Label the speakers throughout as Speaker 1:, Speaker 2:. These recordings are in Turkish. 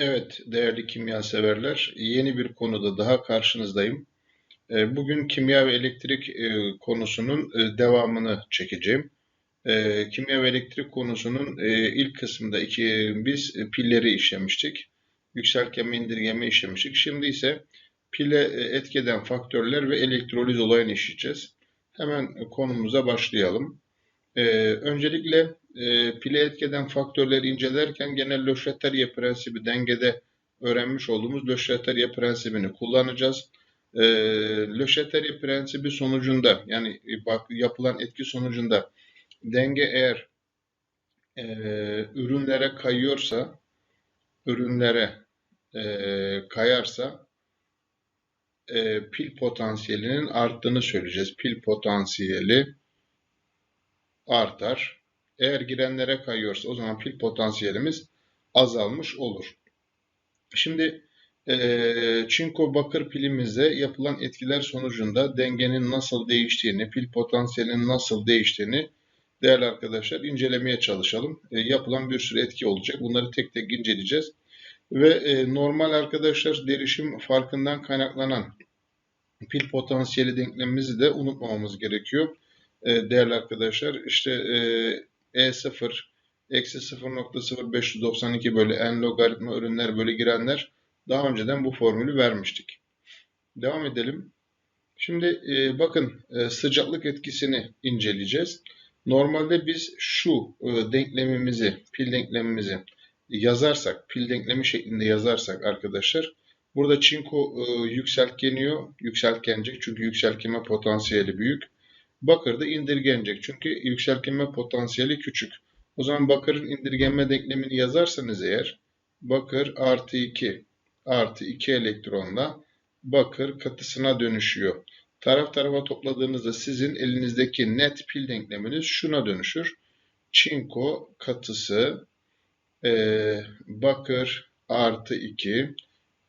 Speaker 1: Evet, değerli kimya severler, yeni bir konuda daha karşınızdayım. Ee, bugün kimya ve elektrik e, konusunun e, devamını çekeceğim. Ee, kimya ve elektrik konusunun e, ilk kısmında iki, biz pilleri işlemiştik. Yükseltgeme, indirgeme işlemiştik. Şimdi ise pile etkeden faktörler ve elektroliz olayını işleyeceğiz. Hemen konumuza başlayalım. Ee, öncelikle e, pile etkeden faktörleri incelerken genel Löşreteriye prensibi dengede öğrenmiş olduğumuz Löşreteriye prensibini kullanacağız. E, Löşreteriye prensibi sonucunda yani e, bak, yapılan etki sonucunda denge eğer e, ürünlere kayıyorsa ürünlere e, kayarsa e, pil potansiyelinin arttığını söyleyeceğiz. Pil potansiyeli artar. Eğer girenlere kayıyorsa o zaman pil potansiyelimiz azalmış olur. Şimdi e, çinko bakır pilimizde yapılan etkiler sonucunda dengenin nasıl değiştiğini, pil potansiyelinin nasıl değiştiğini değerli arkadaşlar incelemeye çalışalım. E, yapılan bir sürü etki olacak. Bunları tek tek inceleyeceğiz. Ve e, normal arkadaşlar derişim farkından kaynaklanan pil potansiyeli denklemimizi de unutmamamız gerekiyor. E, değerli arkadaşlar işte e, e0 eksi 0.0592 bölü n logaritma ürünler bölü girenler daha önceden bu formülü vermiştik. Devam edelim. Şimdi e, bakın e, sıcaklık etkisini inceleyeceğiz. Normalde biz şu e, denklemimizi, pil denklemimizi yazarsak, pil denklemi şeklinde yazarsak arkadaşlar, burada çinko e, yükseltgeniyor, yükseltgenecek çünkü yükseltgenme potansiyeli büyük. Bakır da indirgenecek. Çünkü yükseltgenme potansiyeli küçük. O zaman bakırın indirgenme denklemini yazarsanız eğer bakır artı 2 artı 2 elektronla bakır katısına dönüşüyor. Taraf tarafa topladığınızda sizin elinizdeki net pil denkleminiz şuna dönüşür. Çinko katısı e, bakır artı 2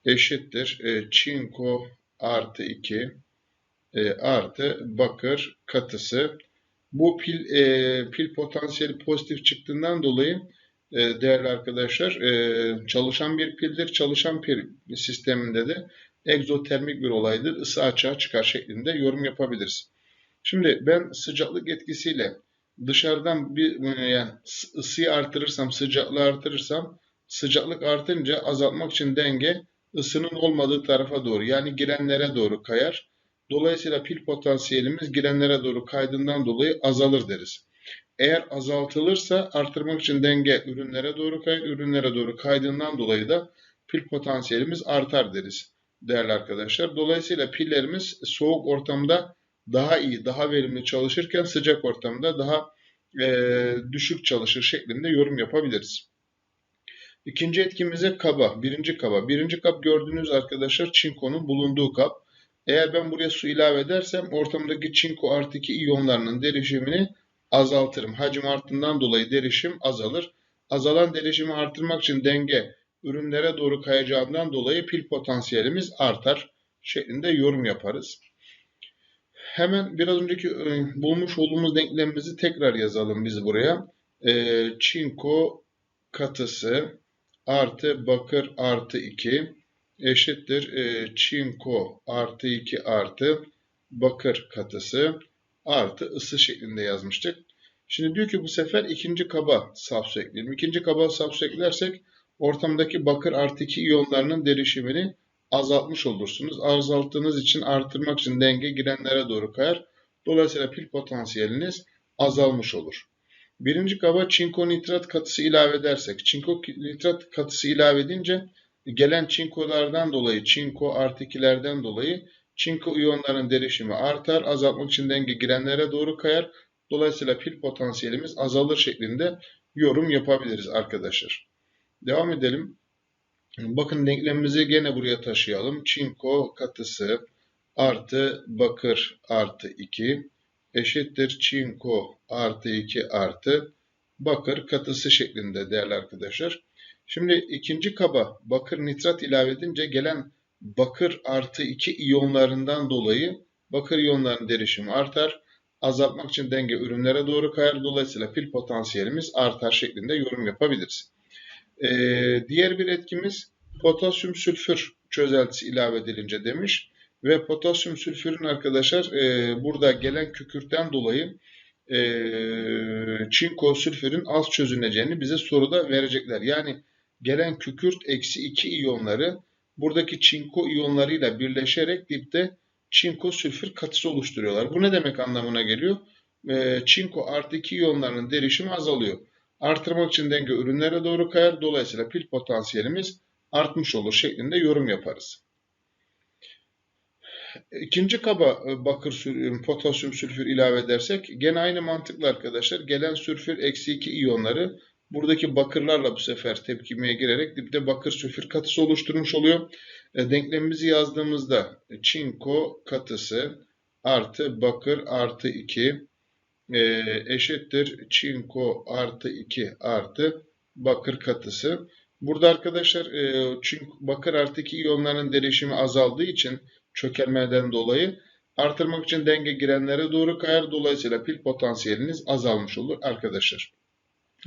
Speaker 1: eşittir e, çinko artı 2 e, artı bakır katısı. Bu pil e, pil potansiyeli pozitif çıktığından dolayı e, değerli arkadaşlar e, çalışan bir pildir. Çalışan pil sisteminde de egzotermik bir olaydır. Isı açığa çıkar şeklinde yorum yapabiliriz. Şimdi ben sıcaklık etkisiyle dışarıdan bir yani ısıyı artırırsam, sıcaklığı artırırsam sıcaklık artınca azaltmak için denge ısının olmadığı tarafa doğru yani girenlere doğru kayar. Dolayısıyla pil potansiyelimiz girenlere doğru kaydından dolayı azalır deriz. Eğer azaltılırsa artırmak için denge ürünlere doğru kayar, ürünlere doğru kaydından dolayı da pil potansiyelimiz artar deriz değerli arkadaşlar. Dolayısıyla pillerimiz soğuk ortamda daha iyi, daha verimli çalışırken sıcak ortamda daha e, düşük çalışır şeklinde yorum yapabiliriz. İkinci etkimize kaba, birinci kaba. Birinci kap gördüğünüz arkadaşlar çinkonun bulunduğu kap. Eğer ben buraya su ilave edersem ortamdaki çinko artı 2 iyonlarının derişimini azaltırım. Hacim arttığından dolayı derişim azalır. Azalan derişimi artırmak için denge ürünlere doğru kayacağından dolayı pil potansiyelimiz artar şeklinde yorum yaparız. Hemen biraz önceki e, bulmuş olduğumuz denklemimizi tekrar yazalım biz buraya. E, çinko katısı artı bakır artı 2 eşittir e, çinko artı 2 artı bakır katısı artı ısı şeklinde yazmıştık. Şimdi diyor ki bu sefer ikinci kaba saf su ekleyelim. İkinci kaba saf su eklersek ortamdaki bakır artı 2 iyonlarının derişimini azaltmış olursunuz. Azalttığınız için artırmak için denge girenlere doğru kayar. Dolayısıyla pil potansiyeliniz azalmış olur. Birinci kaba çinko nitrat katısı ilave edersek, çinko nitrat katısı ilave edince gelen çinkolardan dolayı, çinko artı 2'lerden dolayı çinko iyonların derişimi artar, azaltmak için denge girenlere doğru kayar. Dolayısıyla pil potansiyelimiz azalır şeklinde yorum yapabiliriz arkadaşlar. Devam edelim. Bakın denklemimizi gene buraya taşıyalım. Çinko katısı artı bakır artı 2 eşittir çinko artı 2 artı bakır katısı şeklinde değerli arkadaşlar. Şimdi ikinci kaba bakır nitrat ilave edince gelen bakır artı 2 iyonlarından dolayı bakır iyonlarının derişimi artar. Azaltmak için denge ürünlere doğru kayar. Dolayısıyla pil potansiyelimiz artar şeklinde yorum yapabiliriz. Ee, diğer bir etkimiz potasyum sülfür çözeltisi ilave edilince demiş. Ve potasyum sülfürün arkadaşlar e, burada gelen kükürtten dolayı e, çinko sülfürün az çözüneceğini bize soruda verecekler. Yani gelen kükürt eksi 2 iyonları buradaki çinko iyonlarıyla birleşerek dipte çinko sülfür katısı oluşturuyorlar. Bu ne demek anlamına geliyor? E, çinko artı 2 iyonlarının derişimi azalıyor. Artırmak için denge ürünlere doğru kayar. Dolayısıyla pil potansiyelimiz artmış olur şeklinde yorum yaparız. İkinci kaba e, bakır potasyum sülfür ilave edersek gene aynı mantıkla arkadaşlar gelen sülfür eksi 2 iyonları buradaki bakırlarla bu sefer tepkimeye girerek dipte bakır sülfür katısı oluşturmuş oluyor. E, denklemimizi yazdığımızda çinko katısı artı bakır artı 2 e, eşittir çinko artı 2 artı bakır katısı. Burada arkadaşlar e, çünkü bakır artı 2 iyonların derişimi azaldığı için çökelmeden dolayı artırmak için denge girenlere doğru kayar. Dolayısıyla pil potansiyeliniz azalmış olur arkadaşlar.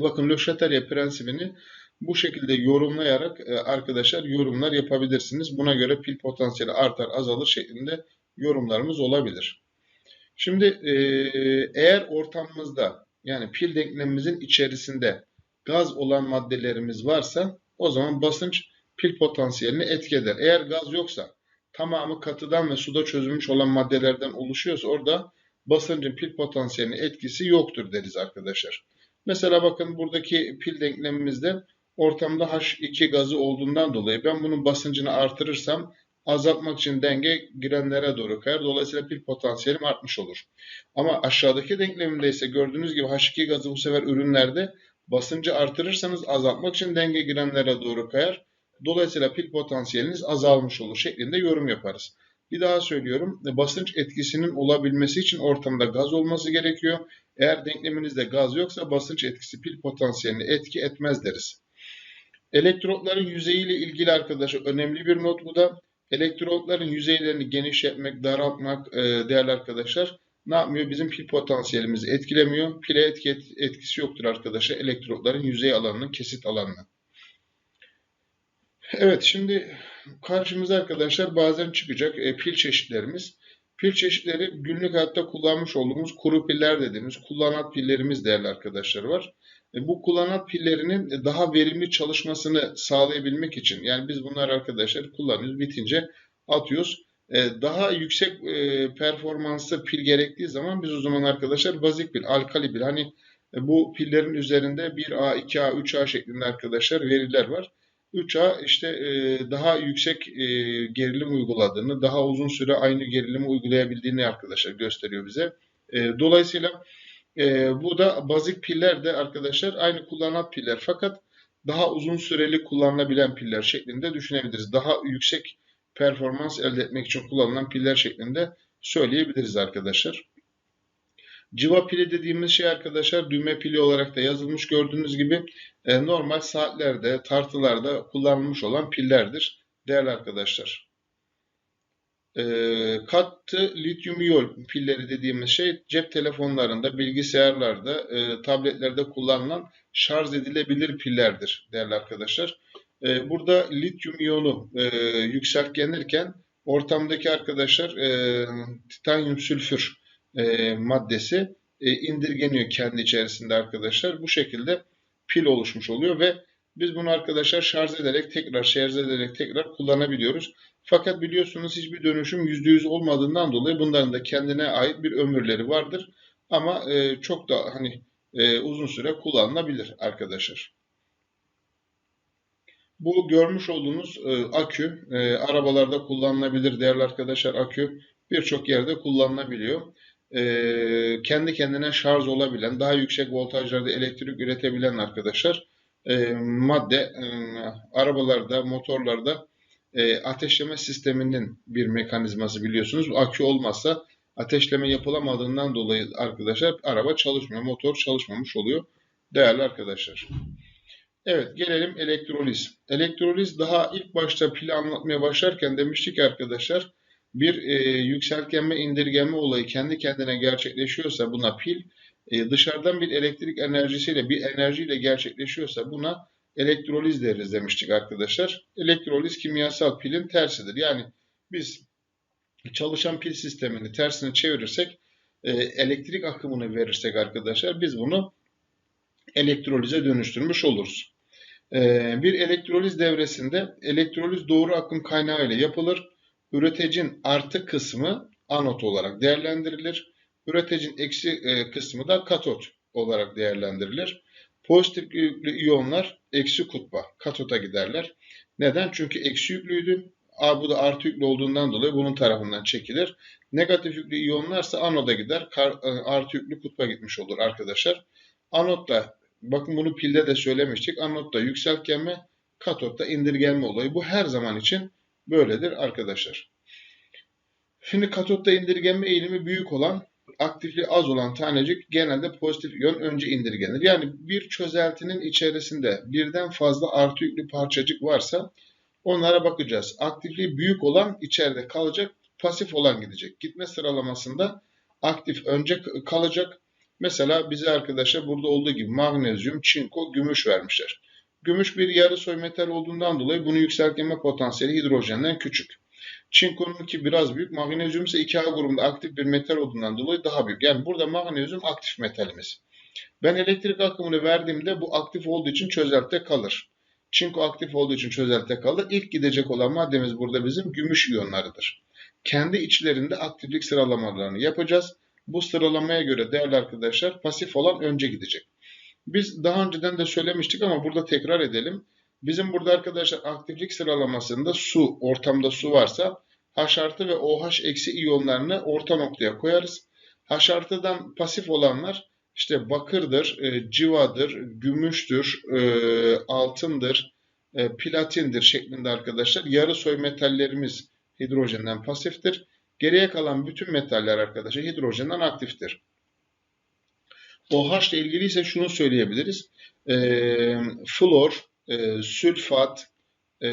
Speaker 1: Bakın Le prensibini bu şekilde yorumlayarak e, arkadaşlar yorumlar yapabilirsiniz. Buna göre pil potansiyeli artar azalır şeklinde yorumlarımız olabilir. Şimdi e, eğer ortamımızda yani pil denklemimizin içerisinde gaz olan maddelerimiz varsa o zaman basınç pil potansiyelini etki eder. Eğer gaz yoksa tamamı katıdan ve suda çözülmüş olan maddelerden oluşuyorsa orada basıncın pil potansiyeline etkisi yoktur deriz arkadaşlar. Mesela bakın buradaki pil denklemimizde ortamda H2 gazı olduğundan dolayı ben bunun basıncını artırırsam azaltmak için denge girenlere doğru kayar. Dolayısıyla pil potansiyelim artmış olur. Ama aşağıdaki denklemimde ise gördüğünüz gibi H2 gazı bu sefer ürünlerde basıncı artırırsanız azaltmak için denge girenlere doğru kayar. Dolayısıyla pil potansiyeliniz azalmış olur şeklinde yorum yaparız. Bir daha söylüyorum. Basınç etkisinin olabilmesi için ortamda gaz olması gerekiyor. Eğer denkleminizde gaz yoksa basınç etkisi pil potansiyelini etki etmez deriz. Elektrotların yüzeyiyle ilgili arkadaşlar önemli bir not bu da. Elektrotların yüzeylerini genişletmek, daraltmak e, değerli arkadaşlar ne yapmıyor? Bizim pil potansiyelimizi etkilemiyor. Pile etki, etkisi yoktur arkadaşlar elektrotların yüzey alanının kesit alanına. Evet şimdi karşımıza arkadaşlar bazen çıkacak e, pil çeşitlerimiz. Pil çeşitleri günlük hayatta kullanmış olduğumuz kuru piller dediğimiz kullanat pillerimiz değerli arkadaşlar var. E, bu kullanat pillerinin daha verimli çalışmasını sağlayabilmek için yani biz bunlar arkadaşlar kullanıyoruz bitince atıyoruz. E, daha yüksek e, performanslı pil gerektiği zaman biz o zaman arkadaşlar bazik pil, alkali pil hani e, bu pillerin üzerinde 1A, 2A, 3A şeklinde arkadaşlar veriler var. 3A işte e, daha yüksek e, gerilim uyguladığını, daha uzun süre aynı gerilimi uygulayabildiğini arkadaşlar gösteriyor bize. E, dolayısıyla bu da bazik piller de arkadaşlar aynı kullanan piller fakat daha uzun süreli kullanılabilen piller şeklinde düşünebiliriz. Daha yüksek performans elde etmek için kullanılan piller şeklinde söyleyebiliriz arkadaşlar. Civa pili dediğimiz şey arkadaşlar düğme pili olarak da yazılmış gördüğünüz gibi e, normal saatlerde, tartılarda kullanılmış olan pillerdir değerli arkadaşlar. E, katı lityum iyon pilleri dediğimiz şey cep telefonlarında, bilgisayarlarda, e, tabletlerde kullanılan şarj edilebilir pillerdir değerli arkadaşlar. E, burada lityum iyonu e, yükseltgenirken ortamdaki arkadaşlar e, titanyum sülfür e, maddesi e, indirgeniyor kendi içerisinde arkadaşlar. Bu şekilde pil oluşmuş oluyor ve biz bunu arkadaşlar şarj ederek tekrar şarj ederek tekrar kullanabiliyoruz. Fakat biliyorsunuz hiçbir dönüşüm %100 olmadığından dolayı bunların da kendine ait bir ömürleri vardır. Ama e, çok da hani e, uzun süre kullanılabilir arkadaşlar. Bu görmüş olduğunuz e, akü e, arabalarda kullanılabilir değerli arkadaşlar akü birçok yerde kullanılabiliyor e, kendi kendine şarj olabilen, daha yüksek voltajlarda elektrik üretebilen arkadaşlar e, madde e, arabalarda, motorlarda e, ateşleme sisteminin bir mekanizması biliyorsunuz. Akü olmazsa ateşleme yapılamadığından dolayı arkadaşlar araba çalışmıyor, motor çalışmamış oluyor değerli arkadaşlar. Evet gelelim elektroliz. Elektroliz daha ilk başta pili anlatmaya başlarken demiştik arkadaşlar bir e, yükseltgenme indirgenme olayı kendi kendine gerçekleşiyorsa buna pil, e, dışarıdan bir elektrik enerjisiyle bir enerjiyle gerçekleşiyorsa buna elektroliz deriz demiştik arkadaşlar. Elektroliz kimyasal pilin tersidir. Yani biz çalışan pil sistemini tersine çevirirsek e, elektrik akımını verirsek arkadaşlar biz bunu elektrolize dönüştürmüş oluruz. E, bir elektroliz devresinde elektroliz doğru akım kaynağı ile yapılır. Üreticinin artı kısmı anot olarak değerlendirilir. Üreticinin eksi e, kısmı da katot olarak değerlendirilir. Pozitif yüklü iyonlar eksi kutba, katota giderler. Neden? Çünkü eksi yüklüydü. A, bu da artı yüklü olduğundan dolayı bunun tarafından çekilir. Negatif yüklü iyonlarsa anoda gider. Kar, e, artı yüklü kutba gitmiş olur arkadaşlar. Anotta, bakın bunu pilde de söylemiştik. Anotta yükseltgenme, katotta indirgenme olayı. Bu her zaman için böyledir arkadaşlar. Şimdi katotta indirgenme eğilimi büyük olan, aktifliği az olan tanecik genelde pozitif iyon önce indirgenir. Yani bir çözeltinin içerisinde birden fazla artı yüklü parçacık varsa onlara bakacağız. Aktifliği büyük olan içeride kalacak, pasif olan gidecek. Gitme sıralamasında aktif önce kalacak. Mesela bize arkadaşlar burada olduğu gibi magnezyum, çinko, gümüş vermişler. Gümüş bir yarı soy metal olduğundan dolayı bunu yükseltme potansiyeli hidrojenden küçük. Çinkonunki biraz büyük. Magnezyum ise 2A grubunda aktif bir metal olduğundan dolayı daha büyük. Yani burada magnezyum aktif metalimiz. Ben elektrik akımını verdiğimde bu aktif olduğu için çözeltte kalır. Çinko aktif olduğu için çözeltte kalır. İlk gidecek olan maddemiz burada bizim gümüş iyonlarıdır. Kendi içlerinde aktiflik sıralamalarını yapacağız. Bu sıralamaya göre değerli arkadaşlar pasif olan önce gidecek. Biz daha önceden de söylemiştik ama burada tekrar edelim. Bizim burada arkadaşlar aktiflik sıralamasında su, ortamda su varsa H artı ve OH eksi iyonlarını orta noktaya koyarız. H artıdan pasif olanlar işte bakırdır, e, civadır, gümüştür, e, altındır, e, platindir şeklinde arkadaşlar. Yarı soy metallerimiz hidrojenden pasiftir. Geriye kalan bütün metaller arkadaşlar hidrojenden aktiftir. OH ile ilgili ise şunu söyleyebiliriz. E, flor, e, sülfat, e,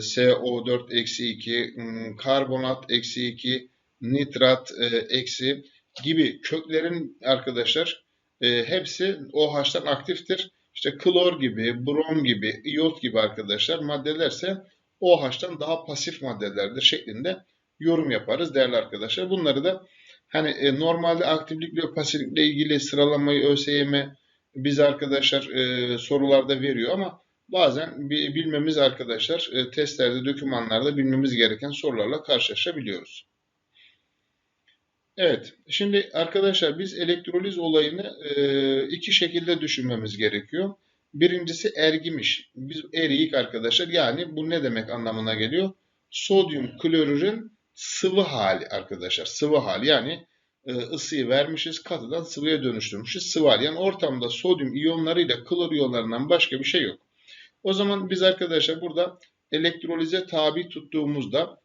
Speaker 1: CO4 eksi 2, karbonat eksi 2, nitrat e, eksi gibi köklerin arkadaşlar e, hepsi OH'tan aktiftir. İşte klor gibi, brom gibi, iyot gibi arkadaşlar maddelerse OH'tan daha pasif maddelerdir şeklinde yorum yaparız değerli arkadaşlar. Bunları da hani e, normalde aktiflikle ve pasiflikle ilgili sıralamayı ÖSYM biz arkadaşlar e, sorularda veriyor ama bazen bilmemiz arkadaşlar e, testlerde, dokümanlarda bilmemiz gereken sorularla karşılaşabiliyoruz. Evet, şimdi arkadaşlar biz elektroliz olayını e, iki şekilde düşünmemiz gerekiyor. Birincisi ergimiş. Biz eriyik arkadaşlar. Yani bu ne demek anlamına geliyor? Sodyum klorürün sıvı hali arkadaşlar. Sıvı hali yani e, ısıyı vermişiz katıdan sıvıya dönüştürmüşüz. Sıvı hali yani ortamda sodyum iyonlarıyla klor iyonlarından başka bir şey yok. O zaman biz arkadaşlar burada elektrolize tabi tuttuğumuzda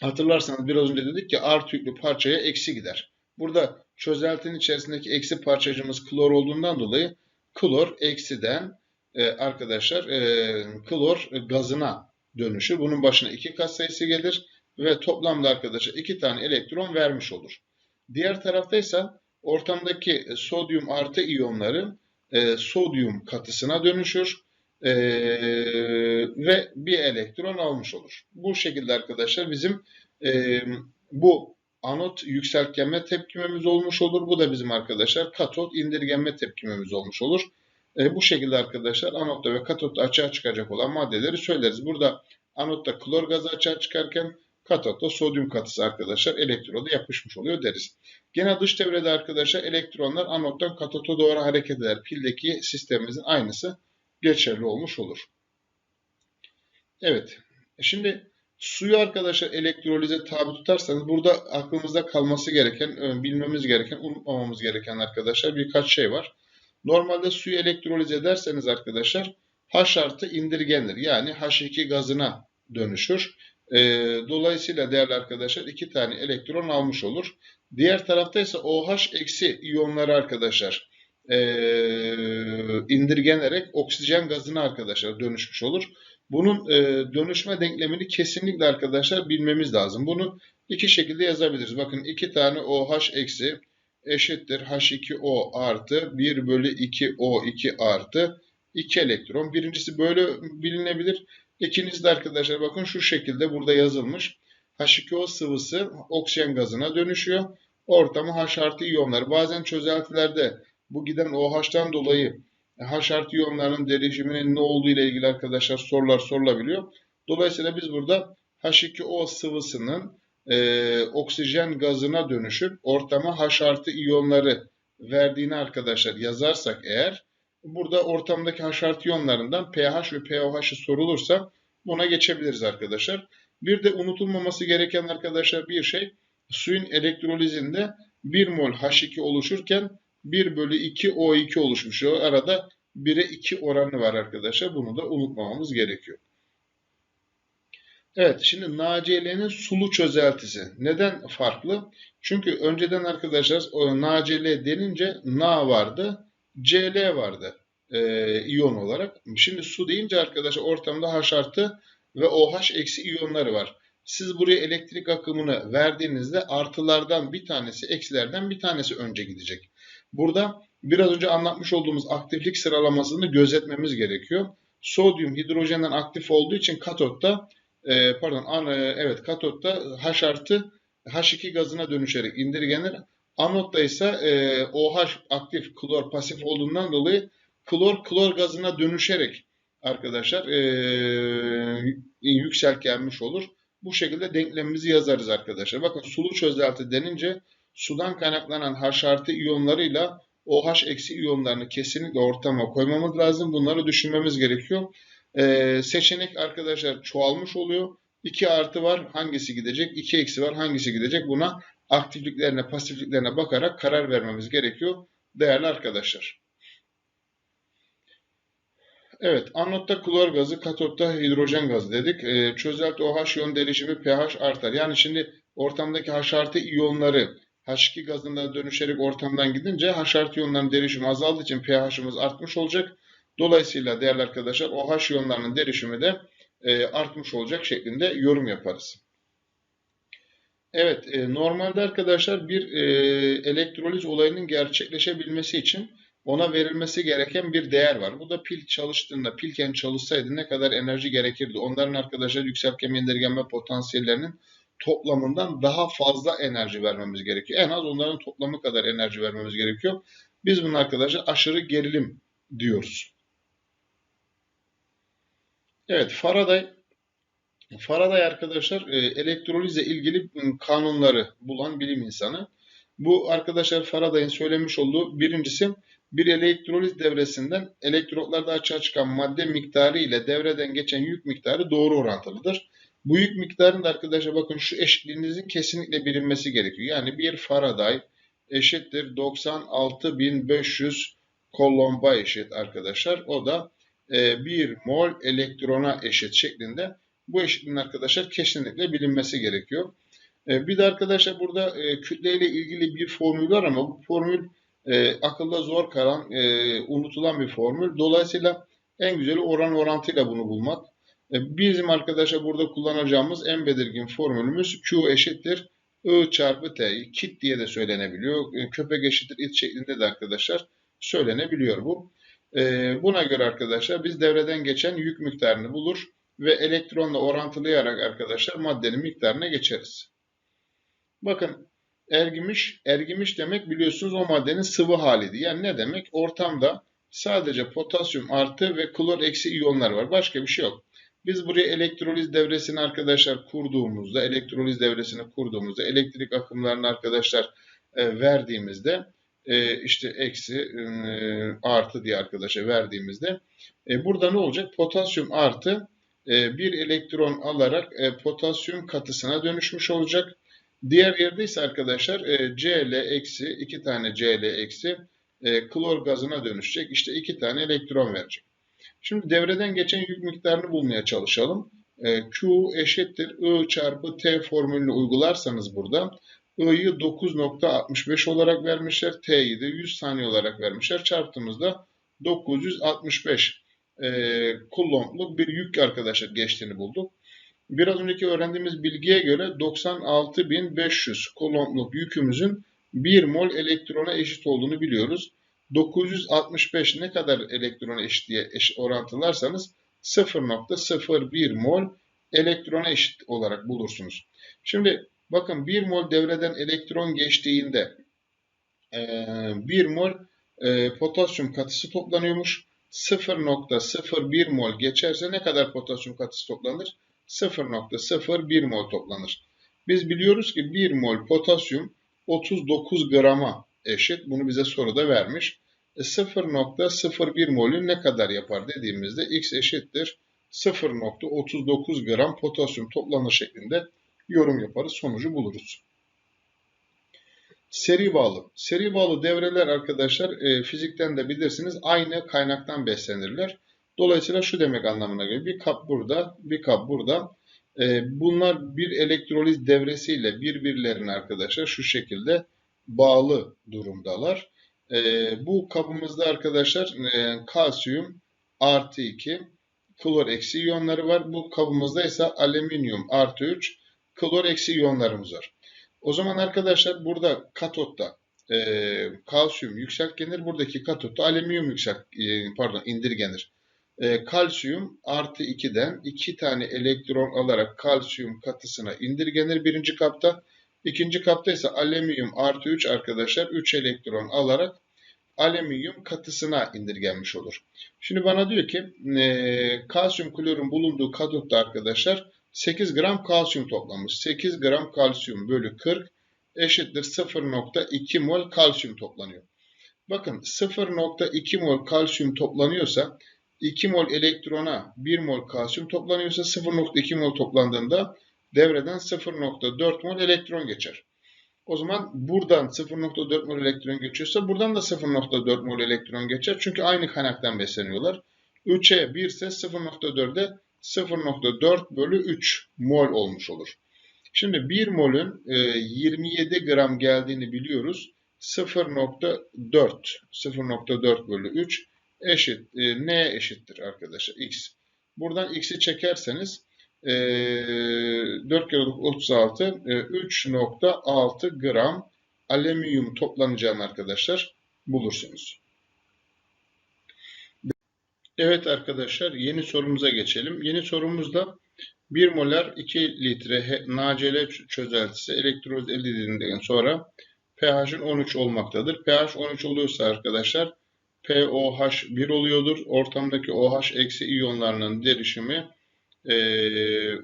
Speaker 1: hatırlarsanız biraz önce dedik ki artı yüklü parçaya eksi gider. Burada çözeltinin içerisindeki eksi parçacığımız klor olduğundan dolayı klor eksiden e, arkadaşlar e, klor gazına dönüşür. Bunun başına iki kat sayısı gelir ve toplamda arkadaşlar iki tane elektron vermiş olur. Diğer taraftaysa ortamdaki sodyum artı iyonları e, sodyum katısına dönüşür e, ve bir elektron almış olur. Bu şekilde arkadaşlar bizim e, bu anot yükseltgenme tepkimemiz olmuş olur. Bu da bizim arkadaşlar katot indirgenme tepkimemiz olmuş olur. E, bu şekilde arkadaşlar anotta ve katotta açığa çıkacak olan maddeleri söyleriz. Burada anotta klor gazı açığa çıkarken katotta sodyum katısı arkadaşlar elektroda yapışmış oluyor deriz. Gene dış çevrede arkadaşlar elektronlar anottan katota doğru hareket eder. Pildeki sistemimizin aynısı geçerli olmuş olur. Evet. Şimdi suyu arkadaşlar elektrolize tabi tutarsanız burada aklımızda kalması gereken, e, bilmemiz gereken, unutmamamız gereken arkadaşlar birkaç şey var. Normalde suyu elektrolize ederseniz arkadaşlar H artı indirgenir. Yani H2 gazına dönüşür. E, dolayısıyla değerli arkadaşlar iki tane elektron almış olur. Diğer tarafta ise OH eksi iyonları arkadaşlar e, indirgenerek oksijen gazına arkadaşlar dönüşmüş olur. Bunun e, dönüşme denklemini kesinlikle arkadaşlar bilmemiz lazım. Bunu iki şekilde yazabiliriz. Bakın iki tane OH eksi eşittir H2O artı 1 bölü 2O2 artı 2 elektron. Birincisi böyle bilinebilir. İkincisi de arkadaşlar bakın şu şekilde burada yazılmış. H2O sıvısı oksijen gazına dönüşüyor. Ortamı H artı iyonlar. Bazen çözeltilerde bu giden OH'tan dolayı H artı iyonların derişiminin ne olduğu ile ilgili arkadaşlar sorular sorulabiliyor. Dolayısıyla biz burada H2O sıvısının e, oksijen gazına dönüşüp ortama H artı iyonları verdiğini arkadaşlar yazarsak eğer burada ortamdaki H artı iyonlarından pH ve pOH'ı sorulursa buna geçebiliriz arkadaşlar. Bir de unutulmaması gereken arkadaşlar bir şey suyun elektrolizinde 1 mol H2 oluşurken 1 bölü 2 O2 oluşmuş. O arada 1'e 2 oranı var arkadaşlar. Bunu da unutmamamız gerekiyor. Evet şimdi NaCl'nin sulu çözeltisi. Neden farklı? Çünkü önceden arkadaşlar NaCl denince Na vardı, Cl vardı e, iyon olarak. Şimdi su deyince arkadaşlar ortamda H artı ve OH eksi iyonları var. Siz buraya elektrik akımını verdiğinizde artılardan bir tanesi, eksilerden bir tanesi önce gidecek. Burada biraz önce anlatmış olduğumuz aktiflik sıralamasını gözetmemiz gerekiyor. Sodyum hidrojenden aktif olduğu için katotta e, pardon an, e, evet katotta H artı H2 gazına dönüşerek indirgenir. Anotta ise e, OH aktif klor pasif olduğundan dolayı klor klor gazına dönüşerek arkadaşlar e, yükselkenmiş olur. Bu şekilde denklemimizi yazarız arkadaşlar. Bakın sulu çözelti denince sudan kaynaklanan H artı iyonlarıyla OH eksi iyonlarını kesinlikle ortama koymamız lazım. Bunları düşünmemiz gerekiyor. Ee, seçenek arkadaşlar çoğalmış oluyor. 2 artı var hangisi gidecek? 2 eksi var hangisi gidecek? Buna aktifliklerine pasifliklerine bakarak karar vermemiz gerekiyor değerli arkadaşlar. Evet, anotta klor gazı, katotta hidrojen gazı dedik. Ee, çözelti OH iyon derişimi pH artar. Yani şimdi ortamdaki H artı iyonları H2 gazına dönüşerek ortamdan gidince H artı iyonların derişimi azaldığı için pH'ımız artmış olacak. Dolayısıyla değerli arkadaşlar OH iyonlarının derişimi de e, artmış olacak şeklinde yorum yaparız. Evet, e, normalde arkadaşlar bir e, elektroliz olayının gerçekleşebilmesi için ona verilmesi gereken bir değer var. Bu da pil çalıştığında, pilken çalışsaydı ne kadar enerji gerekirdi? Onların arkadaşlar yükseltgeme indirgenme potansiyellerinin toplamından daha fazla enerji vermemiz gerekiyor. En az onların toplamı kadar enerji vermemiz gerekiyor. Biz bunun arkadaşlar aşırı gerilim diyoruz. Evet Faraday Faraday arkadaşlar e, elektrolizle ilgili kanunları bulan bilim insanı. Bu arkadaşlar Faraday'ın söylemiş olduğu birincisi bir elektroliz devresinden elektrotlarda açığa çıkan madde miktarı ile devreden geçen yük miktarı doğru orantılıdır. Bu yük miktarının da arkadaşlar bakın şu eşitliğinizin kesinlikle bilinmesi gerekiyor. Yani bir Faraday eşittir 96.500 kolomba eşit arkadaşlar. O da 1 e, mol elektrona eşit şeklinde. Bu eşitliğin arkadaşlar kesinlikle bilinmesi gerekiyor. E, bir de arkadaşlar burada e, kütle ile ilgili bir formül var ama bu formül akılda zor kalan, unutulan bir formül. Dolayısıyla en güzeli oran orantıyla bunu bulmak. Bizim arkadaşlar burada kullanacağımız en belirgin formülümüz Q eşittir I çarpı T. Kit diye de söylenebiliyor. Köpek eşittir it şeklinde de arkadaşlar söylenebiliyor bu. Buna göre arkadaşlar biz devreden geçen yük miktarını bulur ve elektronla orantılayarak arkadaşlar maddenin miktarına geçeriz. Bakın ergimiş, ergimiş demek biliyorsunuz o maddenin sıvı haliydi. Yani ne demek? Ortamda sadece potasyum artı ve klor eksi iyonlar var. Başka bir şey yok. Biz buraya elektroliz devresini arkadaşlar kurduğumuzda, elektroliz devresini kurduğumuzda, elektrik akımlarını arkadaşlar e, verdiğimizde, e, işte eksi e, artı diye arkadaşa verdiğimizde, e, burada ne olacak? Potasyum artı bir elektron alarak e, potasyum katısına dönüşmüş olacak. Diğer yerde ise arkadaşlar e, Cl eksi, iki tane Cl eksi e, klor gazına dönüşecek. İşte iki tane elektron verecek. Şimdi devreden geçen yük miktarını bulmaya çalışalım. E, Q eşittir I çarpı T formülünü uygularsanız burada I'yi 9.65 olarak vermişler. T'yi de 100 saniye olarak vermişler. Çarptığımızda 965 e, kulomluk bir yük arkadaşlar geçtiğini bulduk. Biraz önceki öğrendiğimiz bilgiye göre 96.500 kulomluk yükümüzün 1 mol elektrona eşit olduğunu biliyoruz. 965 ne kadar elektrona eşit diye eş, orantılarsanız 0.01 mol elektrona eşit olarak bulursunuz. Şimdi bakın 1 mol devreden elektron geçtiğinde 1 mol e, potasyum katısı toplanıyormuş. 0.01 mol geçerse ne kadar potasyum katısı toplanır? 0.01 mol toplanır. Biz biliyoruz ki 1 mol potasyum 39 grama eşit. Bunu bize soruda vermiş. E 0.01 molü ne kadar yapar dediğimizde x eşittir 0.39 gram potasyum toplanır şeklinde yorum yaparız. Sonucu buluruz. Seri bağlı. Seri bağlı devreler arkadaşlar e, fizikten de bilirsiniz aynı kaynaktan beslenirler. Dolayısıyla şu demek anlamına geliyor. Bir kap burada, bir kap burada. E, bunlar bir elektroliz devresiyle birbirlerine arkadaşlar şu şekilde bağlı durumdalar. E, bu kabımızda arkadaşlar e, kalsiyum artı 2, klor eksi iyonları var. Bu kabımızda ise alüminyum artı 3, klor eksi iyonlarımız var. O zaman arkadaşlar burada katotta e, kalsiyum yükseltgenir. Buradaki katotta alüminyum yükselt, e, pardon indirgenir. E, kalsiyum artı 2'den 2 tane elektron alarak kalsiyum katısına indirgenir birinci kapta. İkinci kapta ise alüminyum artı 3 arkadaşlar 3 elektron alarak alüminyum katısına indirgenmiş olur. Şimdi bana diyor ki e, kalsiyum klorun bulunduğu katotta arkadaşlar 8 gram kalsiyum toplamış. 8 gram kalsiyum bölü 40 eşittir 0.2 mol kalsiyum toplanıyor. Bakın 0.2 mol kalsiyum toplanıyorsa 2 mol elektrona 1 mol kalsiyum toplanıyorsa 0.2 mol toplandığında devreden 0.4 mol elektron geçer. O zaman buradan 0.4 mol elektron geçiyorsa buradan da 0.4 mol elektron geçer. Çünkü aynı kaynaktan besleniyorlar. 3'e 1 ise 0.4'e 0.4 bölü 3 mol olmuş olur. Şimdi 1 molün 27 e, gram geldiğini biliyoruz. 0.4 0.4 bölü 3 eşit e, neye eşittir arkadaşlar? X. Buradan x'i çekerseniz 4 kere 36 3.6 gram alüminyum toplanacağını arkadaşlar bulursunuz. Evet arkadaşlar yeni sorumuza geçelim. Yeni sorumuzda 1 molar 2 litre NaCl çözeltisi elektroliz elde edildiğinden sonra pH'in 13 olmaktadır. pH 13 oluyorsa arkadaşlar POH 1 oluyordur. Ortamdaki OH eksi iyonlarının derişimi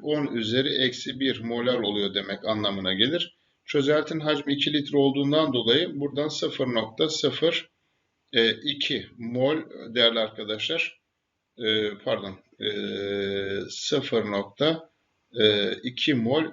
Speaker 1: 10 üzeri eksi 1 molar oluyor demek anlamına gelir. Çözeltinin hacmi 2 litre olduğundan dolayı buradan 0.02 mol değerli arkadaşlar e, pardon e, 0.2 mol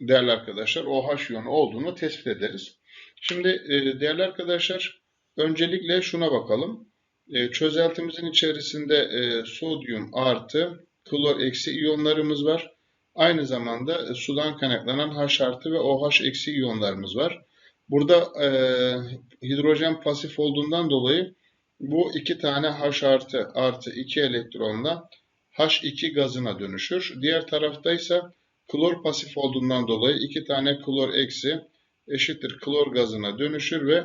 Speaker 1: değerli arkadaşlar OH iyonu olduğunu tespit ederiz. Şimdi e, değerli arkadaşlar öncelikle şuna bakalım. E, çözeltimizin içerisinde e, sodyum artı klor eksi iyonlarımız var. Aynı zamanda e, sudan kaynaklanan H artı ve OH eksi iyonlarımız var. Burada e, hidrojen pasif olduğundan dolayı bu iki tane H artı artı 2 elektronla H2 gazına dönüşür. Diğer tarafta ise klor pasif olduğundan dolayı iki tane klor eksi eşittir klor gazına dönüşür ve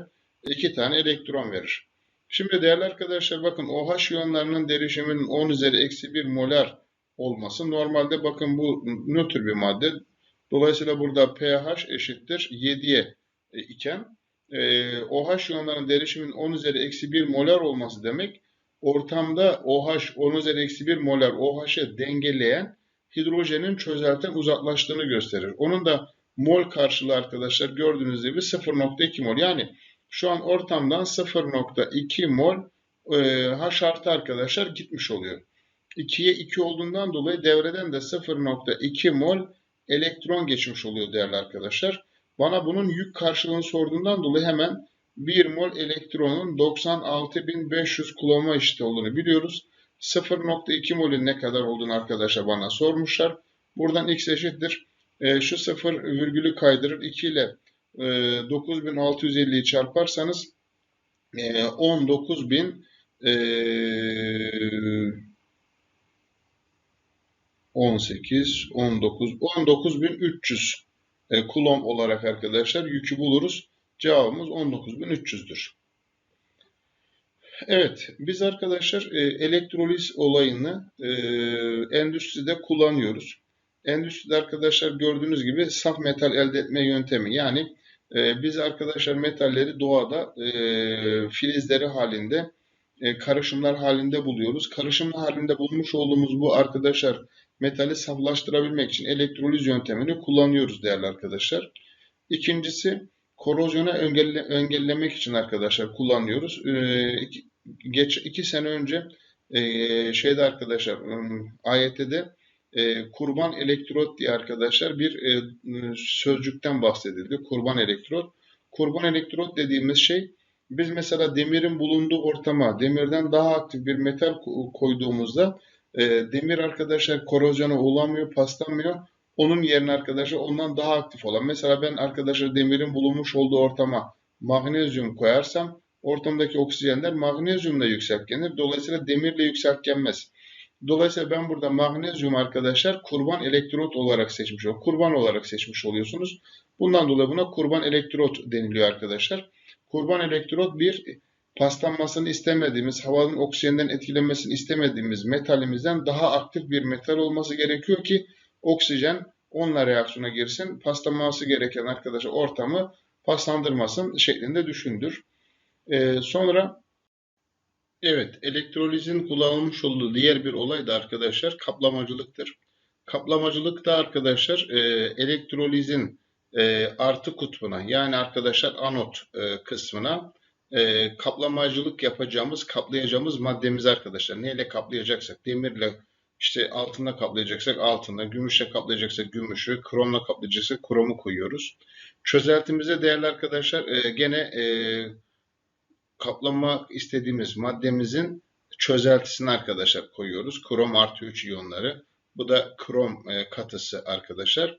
Speaker 1: iki tane elektron verir. Şimdi değerli arkadaşlar bakın OH iyonlarının derişiminin 10 üzeri eksi 1 molar olması. Normalde bakın bu nötr bir madde. Dolayısıyla burada pH eşittir 7'ye iken e, OH iyonlarının derişimin 10 üzeri eksi 1 molar olması demek ortamda OH 10 üzeri eksi 1 molar OH'ı dengeleyen hidrojenin çözelten uzaklaştığını gösterir. Onun da mol karşılığı arkadaşlar gördüğünüz gibi 0.2 mol. Yani şu an ortamdan 0.2 mol e, H artı arkadaşlar gitmiş oluyor. 2'ye 2 olduğundan dolayı devreden de 0.2 mol elektron geçmiş oluyor değerli arkadaşlar. Bana bunun yük karşılığını sorduğundan dolayı hemen 1 mol elektronun 96.500 kullanma eşit olduğunu biliyoruz. 0.2 molün ne kadar olduğunu arkadaşa bana sormuşlar. Buradan x eşittir. E, şu 0 virgülü kaydırır. 2 ile e, 9650'yi çarparsanız e, 19000 e, 18, 19, 19300 e, kulom olarak arkadaşlar yükü buluruz. Cevabımız 19300'dür. Evet, biz arkadaşlar e, elektroliz olayını e, endüstride kullanıyoruz. Endüstride arkadaşlar gördüğünüz gibi saf metal elde etme yöntemi. Yani e, biz arkadaşlar metalleri doğada filizleri halinde, karışımlar halinde buluyoruz. Karışım halinde bulmuş olduğumuz bu arkadaşlar metali saflaştırabilmek için elektroliz yöntemini kullanıyoruz değerli arkadaşlar. İkincisi korozyona engelle, engellemek için arkadaşlar kullanıyoruz. Ee, geç iki sene önce e, şeyde arkadaşlar AYT'de e, kurban elektrot diye arkadaşlar bir e, sözcükten bahsedildi. Kurban elektrot. Kurban elektrot dediğimiz şey biz mesela demirin bulunduğu ortama demirden daha aktif bir metal koyduğumuzda e, demir arkadaşlar korozyona uğramıyor, paslanmıyor. Onun yerine arkadaşlar ondan daha aktif olan. Mesela ben arkadaşlar demirin bulunmuş olduğu ortama magnezyum koyarsam ortamdaki oksijenler magnezyumla yükseltgenir. Dolayısıyla demirle yükseltgenmez. Dolayısıyla ben burada magnezyum arkadaşlar kurban elektrot olarak seçmiş oluyorum. Kurban olarak seçmiş oluyorsunuz. Bundan dolayı buna kurban elektrot deniliyor arkadaşlar. Kurban elektrot bir paslanmasını istemediğimiz, havanın oksijenden etkilenmesini istemediğimiz metalimizden daha aktif bir metal olması gerekiyor ki oksijen onunla reaksiyona girsin. Paslanması gereken arkadaşlar ortamı paslandırmasın şeklinde düşündür. Ee, sonra evet elektrolizin kullanılmış olduğu diğer bir olay da arkadaşlar kaplamacılıktır. Kaplamacılıkta arkadaşlar e, elektrolizin e, artı kutbuna yani arkadaşlar anot e, kısmına e, kaplamacılık yapacağımız, kaplayacağımız maddemiz arkadaşlar. Neyle kaplayacaksak, demirle işte altında kaplayacaksak altında, gümüşle kaplayacaksak gümüşü, kromla kaplayacaksak kromu koyuyoruz. Çözeltimize değerli arkadaşlar e, gene e, kaplamak istediğimiz maddemizin çözeltisini arkadaşlar koyuyoruz. Krom artı 3 iyonları. Bu da krom e, katısı arkadaşlar.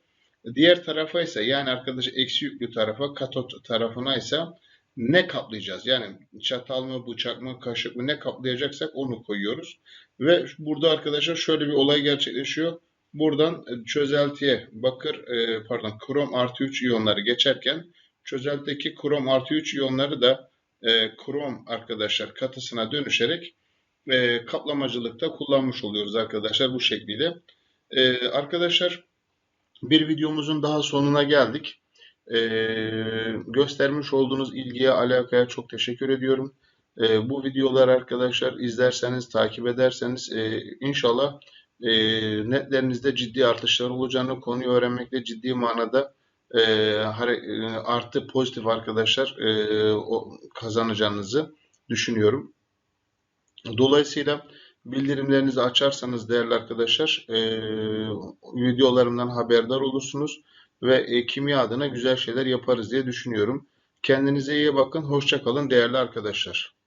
Speaker 1: Diğer tarafa ise yani arkadaşlar eksi yüklü tarafa katot tarafına ise ne kaplayacağız? Yani çatal mı, bıçak mı, kaşık mı ne kaplayacaksak onu koyuyoruz. Ve burada arkadaşlar şöyle bir olay gerçekleşiyor. Buradan e, çözeltiye bakır, e, pardon krom artı 3 iyonları geçerken çözeltideki krom artı 3 iyonları da e, krom arkadaşlar katısına dönüşerek kaplamacılıkta kullanmış oluyoruz arkadaşlar bu şekilde. Arkadaşlar bir videomuzun daha sonuna geldik. Ee, göstermiş olduğunuz ilgiye, alakaya çok teşekkür ediyorum. Ee, bu videolar arkadaşlar izlerseniz, takip ederseniz e, inşallah e, netlerinizde ciddi artışlar olacağını, konuyu öğrenmekte ciddi manada e, e artı pozitif arkadaşlar e, o, kazanacağınızı düşünüyorum. Dolayısıyla bildirimlerinizi açarsanız değerli arkadaşlar e, videolarımdan haberdar olursunuz ve e, kimya adına güzel şeyler yaparız diye düşünüyorum. Kendinize iyi bakın. Hoşçakalın değerli arkadaşlar.